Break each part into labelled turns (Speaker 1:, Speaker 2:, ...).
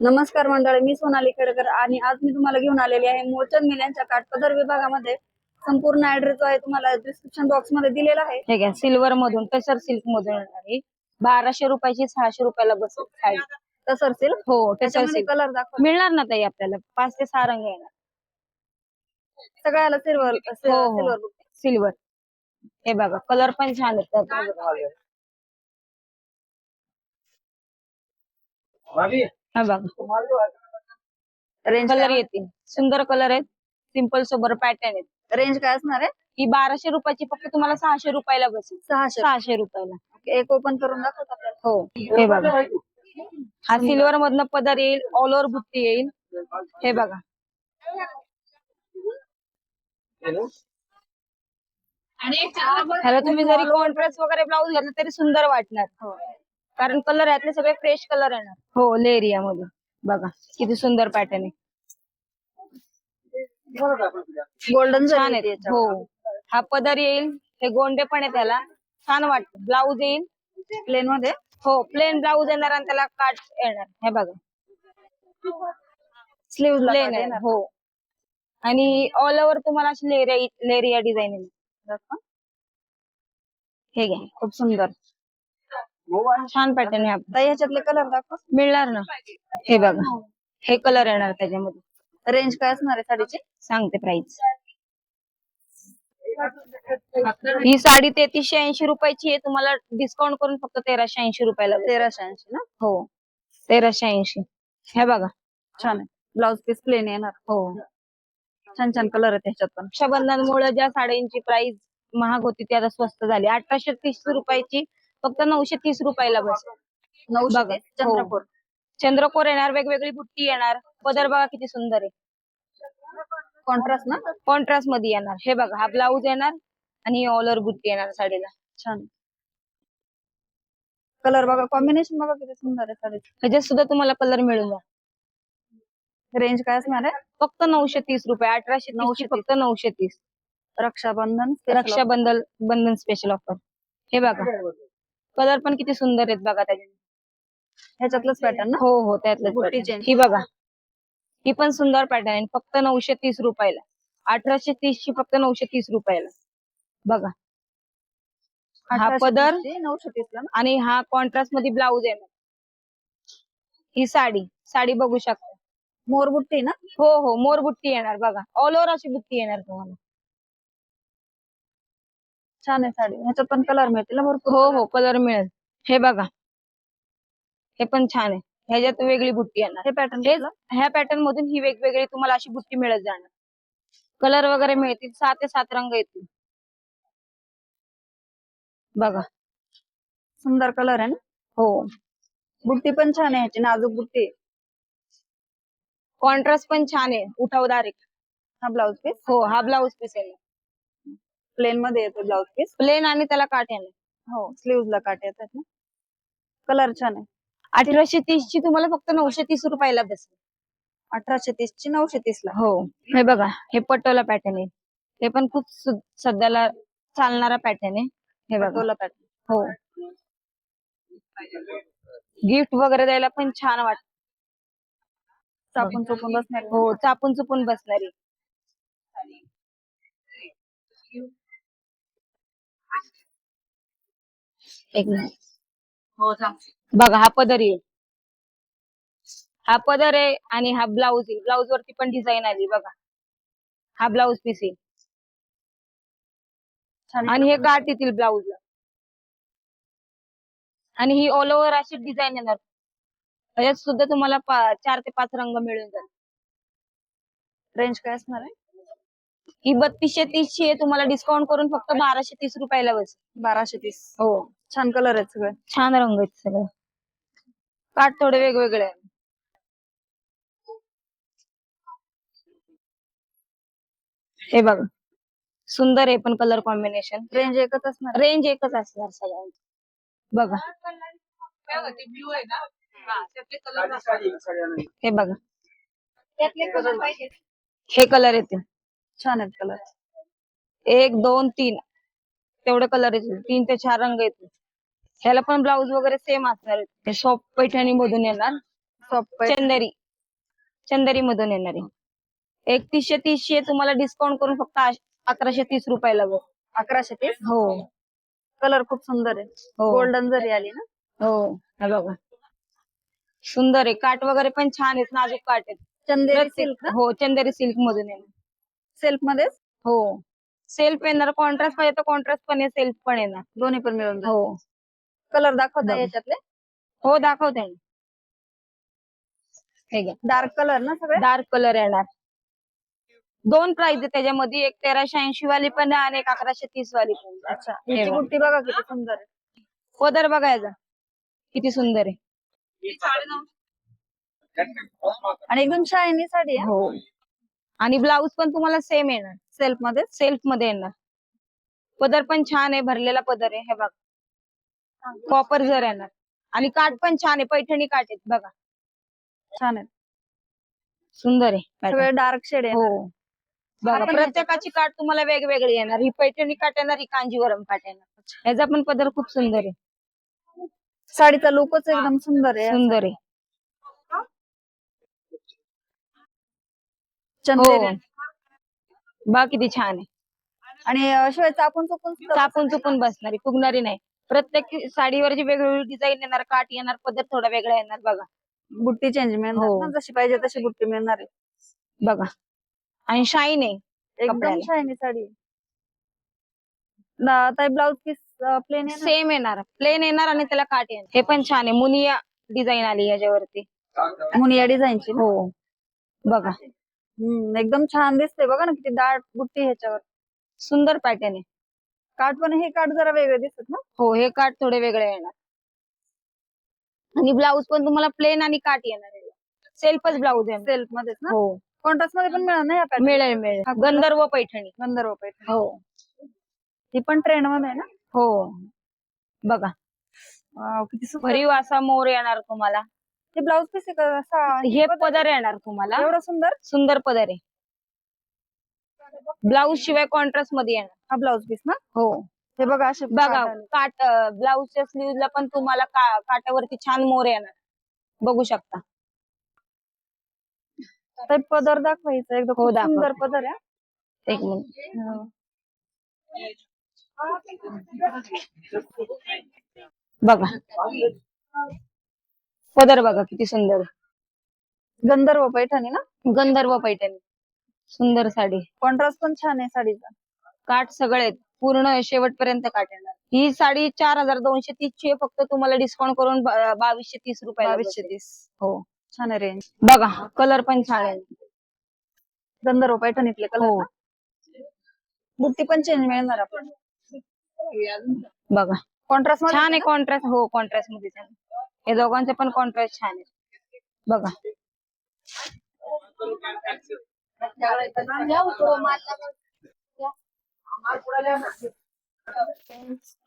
Speaker 1: नमस्कार मंडळी मी सोनाली खेडकर आणि आज मी तुम्हाला घेऊन आलेली आहे मोचन मिल्यांच्या काठपदर विभागामध्ये. संपूर्ण ऍड्रेस जो आहे तुम्हाला डिस्क्रिप्शन बॉक्समध्ये दिलेला आहे.
Speaker 2: हे घ्या सिल्वर मधून तसर सिल्क मधून ही. बाराशे रुपयाची सहाशे रुपयाला बसेल साडी.
Speaker 1: तसर सिल्क
Speaker 2: हो तसर
Speaker 1: त्याच्यामध्ये
Speaker 2: सिल्क
Speaker 1: कलर दाखवा.
Speaker 2: मिळणार ना ताई आपल्याला? पाच ते सहा रंग येणार.
Speaker 1: सगळ्याला सिल्वर. सिल्वर
Speaker 2: सिल्वर हे बघा कलर पण छान आहेत. त्यात. हा बघा.
Speaker 1: रेंज
Speaker 2: कलर येतील. सुंदर कलर आहेत. सिंपल सोबर पॅटर्न आहेत.
Speaker 1: रेंज काय असणार आहे?
Speaker 2: ही बाराशे रुपयाची फक्त तुम्हाला सहाशे रुपयाला बसेल.
Speaker 1: सहाशे.
Speaker 2: सहाशे रुपयाला.
Speaker 1: एक ओपन करून दाखवत आपल्याला.
Speaker 2: हो. हे बघा. हा सिल्वर मधनं पदर येईल. ऑल ओव्हर बुट्टी येईल. हे बघा. ह्याला तुम्ही जरी कॉन्ट्रास्ट वगैरे ब्लाऊज घातला तरी सुंदर वाटणार.
Speaker 1: हो.
Speaker 2: कारण कलर यातले सगळे फ्रेश कलर येणार हो लेरिया मध्ये. बघा किती सुंदर पॅटर्न आहे.
Speaker 1: गोल्डन
Speaker 2: छान आहे. हो. हा पदर येईल हे गोंडे पण आहे त्याला छान वाटत. ब्लाऊज येईल.
Speaker 1: प्लेन मध्ये?
Speaker 2: हो प्लेन ब्लाऊज येणार आणि त्याला काट येणार. हे बघा.
Speaker 1: स्लीव्ह
Speaker 2: प्लेन आहे. हो. आणि ऑल ओव्हर तुम्हाला अशी लेरिया लेरिया डिझाईन येईल हे घ्या.
Speaker 1: खूप सुंदर.
Speaker 2: छान पॅटर्न आहे आपला.
Speaker 1: ताई ह्याच्यातले कलर दाखवा.
Speaker 2: मिळणार ना? हे बघा. हे कलर येणार त्याच्यामध्ये.
Speaker 1: रेंज काय असणार आहे साडीची?
Speaker 2: सांगते प्राइस ही साडी तेहतीसशे ऐंशी रुपयाची आहे. तुम्हाला डिस्काउंट करून फक्त तेराशे ऐंशी रुपयाला.
Speaker 1: तेराशे ऐंशी ना?
Speaker 2: हो. तेराशे ऐंशी. हे बघा.
Speaker 1: छान आहे. ब्लाउज पीस प्लेन येणार.
Speaker 2: हो.
Speaker 1: छान छान कलर आहेत ह्याच्यात पण.
Speaker 2: रक्षाबंधनमुळे ज्या साड्यांची प्राइस महाग होती ती आता स्वस्त झाली. अठराशे तीस रुपयाची फक्त नऊशे तीस रुपयाला बस.
Speaker 1: नऊशे
Speaker 2: बघा.
Speaker 1: ते चंद्रपूर
Speaker 2: चंद्रकोर. येणार वेगवेगळी बुट्टी येणार. पदर बघा किती सुंदर आहे.
Speaker 1: कॉन्ट्रास्ट ना?
Speaker 2: कॉन्ट्रास्टमध्ये येणार. हे बघा हा ब्लाऊज येणार आणि ऑल ओव्हर बुट्टी येणार साडीला.
Speaker 1: छान. कलर बघा कॉम्बिनेशन बघा किती सुंदर आहे साडीचं.
Speaker 2: ह्याच्यात सुद्धा तुम्हाला कलर मिळून जाईल.
Speaker 1: रेंज काय असणार आहे?
Speaker 2: फक्त नऊशे तीस रुपये. अठराशे नऊशे
Speaker 1: 930.
Speaker 2: फक्त नऊशे तीस.
Speaker 1: रक्षाबंधन.
Speaker 2: रक्षाबंधन बंधन स्पेशल ऑफर हे बघा. कलर पण किती सुंदर आहेत बघा त्याचे.
Speaker 1: ह्याच्यातलंच पॅटर्न ना?
Speaker 2: हो हो त्यातलं. ही बघा. ही पण सुंदर पॅटर्न आहे फक्त नऊशे तीस रुपयाला. अठराशे तीस ची फक्त नऊशे तीस रुपयाला. बघा. हा
Speaker 1: 1830
Speaker 2: पदर
Speaker 1: ची 930 ला ना?
Speaker 2: आणि हा कॉन्ट्रास्टमध्ये ब्लाऊज येणार ही साडी. साडी बघू शकता.
Speaker 1: मोर बुट्टी ना?
Speaker 2: हो हो मोर बुट्टी येणार बघा. ऑल ओव्हर अशी बुट्टी येणार तुम्हाला.
Speaker 1: छान आहे साडी. ह्याच्यात पण कलर मिळतील ना भरपूर
Speaker 2: हो हो कलर मिळेल. हे बघा. हे पण छान आहे. ह्याच्यात वेगळी बुट्टी येणार.
Speaker 1: हे पॅटर्न
Speaker 2: हेच ह्या पॅटर्न मधून ही वेगवेगळी तुम्हाला अशी बुट्टी मिळत जाणार. कलर वगैरे मिळतील सहा ते सात रंग येतील. बघा.
Speaker 1: सुंदर कलर आहे ना?
Speaker 2: हो.
Speaker 1: बुट्टी पण छान आहे ह्याची नाजूक बुट्टी.
Speaker 2: कॉन्ट्रास्ट पण छान आहे. उठावदार
Speaker 1: हा ब्लाउज पीस
Speaker 2: हो हा ब्लाऊज पीस आहे.
Speaker 1: प्लेन मध्ये येतो ब्लाउज पीस
Speaker 2: प्लेन आणि त्याला येणार.
Speaker 1: हो स्लीव्ह ला काट येतात ना. कलर छान आहे.
Speaker 2: अठराशे तीस ची तुम्हाला फक्त नऊशे तीस रुपयाला बसेल.
Speaker 1: अठराशे तीस ची नऊशे तीस ला.
Speaker 2: हो हे बघा हे पटोला पॅटर्न आहे. हे पण खूप सु- सध्याला चालणारा पॅटर्न आहे. हे बघा.
Speaker 1: पटोला पॅटर्न
Speaker 2: हो. गिफ्ट वगैरे द्यायला पण छान वाटत
Speaker 1: चापून चोपून बसणार.
Speaker 2: हो चापून चुपून बसणारी. एक मिनिट. बघा हा पदर येईल. हा पदर आहे आणि हा ब्लाऊज येईल ब्लाऊज वरती पण डिझाईन आली बघा. हा ब्लाऊज पीस येईल आणि हे काट येतील ब्लाऊजला. आणि ही ऑल ओव्हर अशी डिझाईन येणार. त्याच्यात सुद्धा तुम्हाला पा- चार ते पाच रंग मिळून जातील.
Speaker 1: रेंज काय असणार आहे?
Speaker 2: ही बत्तीसशे तीसशे आहे तुम्हाला डिस्काउंट करून फक्त बाराशे तीस रुपयाला बसेल
Speaker 1: बाराशे तीस.
Speaker 2: हो.
Speaker 1: छान कलर आहेत सगळे.
Speaker 2: छान रंग आहेत सगळे. काट थोडे वेगवेगळे आहे हे बघा. सुंदर आहे पण कलर कॉम्बिनेशन
Speaker 1: रेंज एकच असणार.
Speaker 2: रेंज एकच असणार सगळ्यांची. बघा. हे बघा. हे कलर येतील
Speaker 1: छान आहेत कलर
Speaker 2: एक दोन तीन. तेवढे कलर येतील. तीन ते चार रंग येतील. ह्याला पण ब्लाऊज वगैरे सेम असणार. हे सॉफ्ट पैठणी मधून येणार.
Speaker 1: सॉफ्ट
Speaker 2: चंदेरी चंदेरी. मधून येणार आहे. एकतीसशे तीसशे तुम्हाला डिस्काउंट करून फक्त अकराशे तीस रुपयाला बघ.
Speaker 1: अकराशे तीस?
Speaker 2: हो.
Speaker 1: कलर खूप सुंदर आहे.
Speaker 2: हो.
Speaker 1: गोल्डन जरी आली ना.
Speaker 2: हो. हे बघा. सुंदर आहे. काट वगैरे पण छान आहेत. नाजूक काट आहेत.
Speaker 1: चंदेरी सिल्क
Speaker 2: हो चंदेरी सिल्क मधून येणार.
Speaker 1: सेल्फ मध्येच
Speaker 2: हो. सेल्फ येणार कॉन्ट्रास्ट पाहिजे तर कॉन्ट्रास्ट पण आहे सेल्फ पण येणार.
Speaker 1: दोन्ही पण मिळून
Speaker 2: हो.
Speaker 1: कलर दाखवता
Speaker 2: बघा.
Speaker 1: याच्यातले?
Speaker 2: हो दाखवते ना हे घ्या
Speaker 1: डार्क कलर ना सगळे?
Speaker 2: डार्क कलर येणार. दोन प्राइस आहे त्याच्यामध्ये. एक तेराशे ऐंशी वाली पण आहे आणि एक अकराशे तीस वाली पण आहे.
Speaker 1: अच्छा.
Speaker 2: हे
Speaker 1: हिची
Speaker 2: बघा.
Speaker 1: बुट्टी बघा किती सुंदर आहे.
Speaker 2: पदर बघायचा किती सुंदर आहे.
Speaker 1: आणि एकदम शायनी साडी आहे.
Speaker 2: हो. आणि ब्लाऊज पण तुम्हाला सेम येणार. सेल्फमध्ये सेल्फमध्ये येणार. पदर पण छान आहे भरलेला पदर आहे हे बघा. कॉपर जर येणार. आणि काठ पण छान आहे पैठणी काठ आहेत बघा.
Speaker 1: छान आहे
Speaker 2: सुंदर आहे
Speaker 1: डार्क शेड आहे
Speaker 2: हो. बघा प्रत्येकाची काठ तुम्हाला वेगवेगळी येणार. ही पैठणी काठ येणार ही कांजीवरम काठ येणार. याचा पण पदर खूप सुंदर आहे.
Speaker 1: साडीचा लुकच एकदम सुंदर आहे.
Speaker 2: सुंदर आहे.
Speaker 1: चंदेरी
Speaker 2: हो. बा किती छान आहे.
Speaker 1: आणि अं, शिवाय चापून चुकून
Speaker 2: चापून चुकून बसणारी फुगणारी नाही. प्रत्येक साडीवरची वेगवेगळी डिझाईन येणार काठ येणार पद्धत थोडा वेगळा येणार बघा.
Speaker 1: बुट्टी चेंज मिळणार
Speaker 2: हो.
Speaker 1: ना, जशी पाहिजे तशी बुट्टी मिळणार आहे.
Speaker 2: बघा. आणि शाईन आहे
Speaker 1: एकदम
Speaker 2: कपड्याला.
Speaker 1: शायनी साडी. आहे. ना- ताई ब्लाउज पीस प्लेन आहे ना?
Speaker 2: सेम येणार. प्लेन येणार आणि त्याला काठ येणार. हे पण छान आहे. मुनिया डिझाईन आली याच्यावरती.
Speaker 1: मुनिया डिझाईनची?
Speaker 2: हो. बघा.
Speaker 1: हम्म, एकदम छान दिसते बघा ना किती दाट बुट्टी ह्याच्यावर.
Speaker 2: सुंदर पॅटर्न आहे.
Speaker 1: काठ पण हे काठ जरा वेगळे दिसत ना?
Speaker 2: हो हे काठ थोडे वेगळे येणार. आणि ब्लाऊज पण तुम्हाला प्लेन आणि काठ येणार आहे. सेल्फच ब्लाऊज आहे.
Speaker 1: सेल्फ मध्येच ना?
Speaker 2: हो.
Speaker 1: कॉन्ट्रास्टमध्ये पण मिळणार ना या पॅटर्न
Speaker 2: मिळेल मिळेल. गंधर्व पैठणी.
Speaker 1: गंधर्व पैठणी.
Speaker 2: हो.
Speaker 1: ही पण ट्रेंडमध्ये आहे ना?
Speaker 2: हो. बघा.
Speaker 1: किती सुंदर.
Speaker 2: भरीव असा मोर येणार तुम्हाला.
Speaker 1: हे ब्लाउज पीस
Speaker 2: हे पदर येणार तुम्हाला.
Speaker 1: एवढं सुंदर?
Speaker 2: सुंदर पदर आहे. ब्लाऊज शिवाय कॉन्ट्रास्टमध्ये येणार.
Speaker 1: हा ब्लाउज पीस ना?
Speaker 2: हो.
Speaker 1: हे बघा असे
Speaker 2: बघा. काट ब्लाऊजच्या स्लीव्हला पण तुम्हाला का- काठावरती छान मोर येणार. बघू शकता.
Speaker 1: पदर दाखवायचा. एकदम
Speaker 2: हो.
Speaker 1: सुंदर पदर आहे
Speaker 2: एक मिनिट. बघा. पदर बघा किती सुंदर
Speaker 1: गंधर्व पैठणी ना?
Speaker 2: गंधर्व पैठणी. सुंदर साडी.
Speaker 1: कॉन्ट्रास्ट पण छान आहे साडीचा.
Speaker 2: काठ सगळे आहेत. पूर्ण शेवटपर्यंत काठ येणार. ही साडी चार हजार दोनशे तीस ची आहे. फक्त तुम्हाला डिस्काउंट करून बावीसशे तीस रुपये
Speaker 1: बावीसशे तीस.
Speaker 2: हो.
Speaker 1: छान आहे रेंज
Speaker 2: बघा कलर पण छान आहे.
Speaker 1: गंधर्व पैठणीतले कलर
Speaker 2: हो.
Speaker 1: बुट्टी पण चेंज मिळणार आपण
Speaker 2: बघा.
Speaker 1: कॉन्ट्रास्ट
Speaker 2: छान आहे कॉन्ट्रास्ट हो कॉन्ट्रास्टमध्ये छान. हे दोघांचे पण कॉन्ट्रास्ट छान आहे. बघा.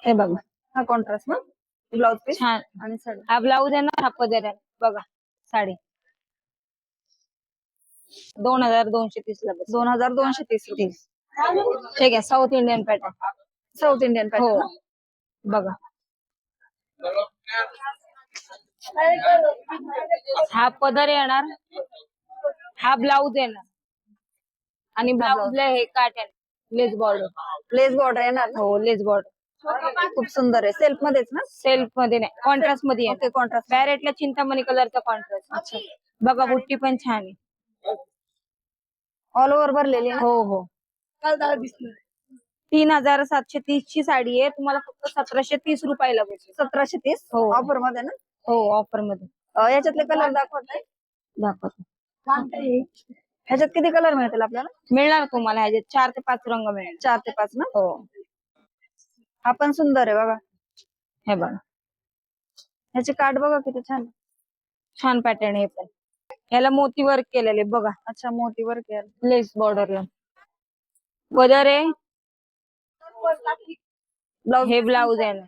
Speaker 2: हे बघा.
Speaker 1: हा कॉन्ट्रास्ट ना ब्लाउज पीस
Speaker 2: छान.
Speaker 1: आणि साडी.
Speaker 2: हा ब्लाऊज आहे ना हा पदर आहे. बघा साडी. दोन हजार दोनशे तीस ला
Speaker 1: दोन हजार दोनशे तीस
Speaker 2: तीस ठीक आहे south Indian pattern
Speaker 1: south Indian
Speaker 2: हो.
Speaker 1: पॅटर्न
Speaker 2: बघा. हा पदर येणार. हा ब्लाऊज येणार. आणि ब्लाऊजला हे काट येणार लेस बॉर्डर.
Speaker 1: लेस बॉर्डर येणार
Speaker 2: हो लेस बॉर्डर.
Speaker 1: खूप सुंदर आहे. सेल्फ मध्येच ना?
Speaker 2: सेल्फमध्ये नाही. कॉन्ट्रास्टमध्ये
Speaker 1: ओके कॉन्ट्रास्ट
Speaker 2: पॅरेटला चिंतामणी कलरचा कॉन्ट्रास्ट बघा बुट्टी पण छान आहे.
Speaker 1: ऑल ओव्हर भरलेली?
Speaker 2: हो हो. तीन हजार सातशे तीस ची साडी आहे. तुम्हाला फक्त सतराशे तीस रुपयाला बसेल
Speaker 1: सतराशे तीस?
Speaker 2: हो.
Speaker 1: ऑफरमध्ये ना?
Speaker 2: हो ऑफरमध्ये.
Speaker 1: अं, याच्यातले कलर दाखवत
Speaker 2: दाखवतो
Speaker 1: ह्याच्यात किती कलर मिळतील आपल्याला?
Speaker 2: मिळणार तुम्हाला ह्याच्यात चार ते पाच रंग मिळेल.
Speaker 1: चार ते पाच ना?
Speaker 2: हो.
Speaker 1: हा पण सुंदर आहे बघा.
Speaker 2: हे बघा.
Speaker 1: ह्याचे कार्ड बघा किती छान.
Speaker 2: छान पॅटर्न हे पण. ह्याला मोती वर्क केलेले बघा.
Speaker 1: अच्छा मोती वर्क आहे
Speaker 2: लेस बॉर्डरला पदर आहे?
Speaker 1: ब्लाउज
Speaker 2: हे ब्लाऊज आहे ना.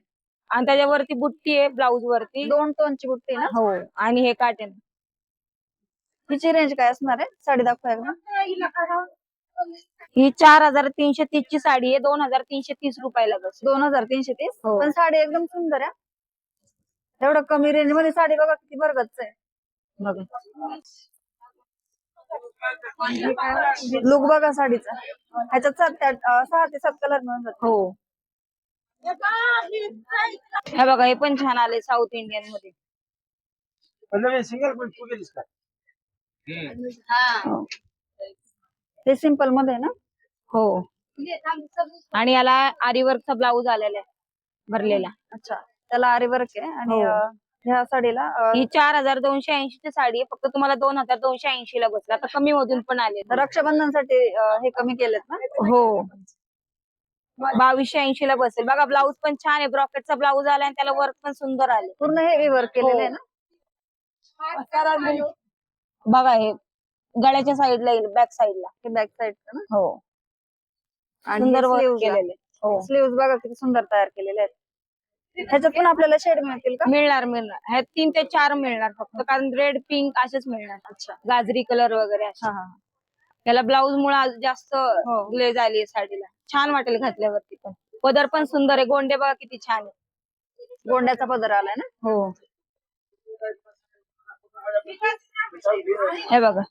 Speaker 2: आणि त्याच्यावरती बुट्टी आहे ब्लाऊज वरती.
Speaker 1: दोन टोनची बुट्टी ना?
Speaker 2: हो आणि हे काट आहे
Speaker 1: हिची रेंज काय असणार आहे? साडी दाखवा एकदा
Speaker 2: ही चार हजार तीनशे तीस ची साडी आहे दोन हजार तीनशे तीस रुपयाला बस.
Speaker 1: दोन हजार तीनशे तीस?
Speaker 2: हो.
Speaker 1: पण साडी एकदम सुंदर आहे. एवढं कमी रेंजमध्ये साडी बघा किती भरगच आहे.
Speaker 2: बघा.
Speaker 1: लुक बघा साडीचा. ह्याच्यात सात सहा ते सात कलर मिळून जातात
Speaker 2: हो. हे बघा हे पण छान आले साऊथ इंडियनमध्ये.
Speaker 3: सिंगल पण तू गेलीस का?
Speaker 2: हो.
Speaker 1: हे सिंपलमध्ये ना?
Speaker 2: हो. आणि याला आरीवर्कचा ब्लाऊज आलेला आहे भरलेला.
Speaker 1: अच्छा. त्याला आरी वर्क आहे आणि
Speaker 2: हो.
Speaker 1: ह्या साडीला
Speaker 2: ही चार हजार दोनशे ऐंशी ची साडी आहे. फक्त तुम्हाला दोन हजार दोनशे ऐंशी ला बसला. आता कमी मधून पण आले
Speaker 1: रक्षाबंधनसाठी अं, हे कमी केलेत ना?
Speaker 2: हो. बावीसशे ऐंशी ला बसेल. बघा ब्लाऊज पण छान आहे. ब्रॉकेटचा ब्लाऊज आला आणि त्याला वर्क पण सुंदर आले.
Speaker 1: पूर्ण हेवी वर्क केलेलं आहे ना?
Speaker 2: बघा हे गळ्याच्या साईडला येईल बॅक साईडला
Speaker 1: हे बॅक साइड ना?
Speaker 2: हो.
Speaker 1: आणि
Speaker 2: सुंदर वर्क. केलेले. हो.
Speaker 1: स्लीव्ह बघा किती सुंदर तयार केलेले आहेत. ह्याच्यात पण आपल्याला शेड मिळतील का?
Speaker 2: मिळणार मिळणार. ह्यात तीन ते चार मिळणार फक्त. कारण रेड पिंक असेच मिळणार.
Speaker 1: अच्छा.
Speaker 2: गाजरी कलर वगैरे असे
Speaker 1: हा हा.
Speaker 2: त्याला ब्लाऊज मुळे जास्त
Speaker 1: हो.
Speaker 2: ग्लेज आली आहे साडीला. छान वाटेल घातल्यावरती पण. पदर पण सुंदर आहे. गोंडे बघा किती छान आहे.
Speaker 1: गोंड्याचा पदर आलाय ना?
Speaker 2: हो. हे बघा.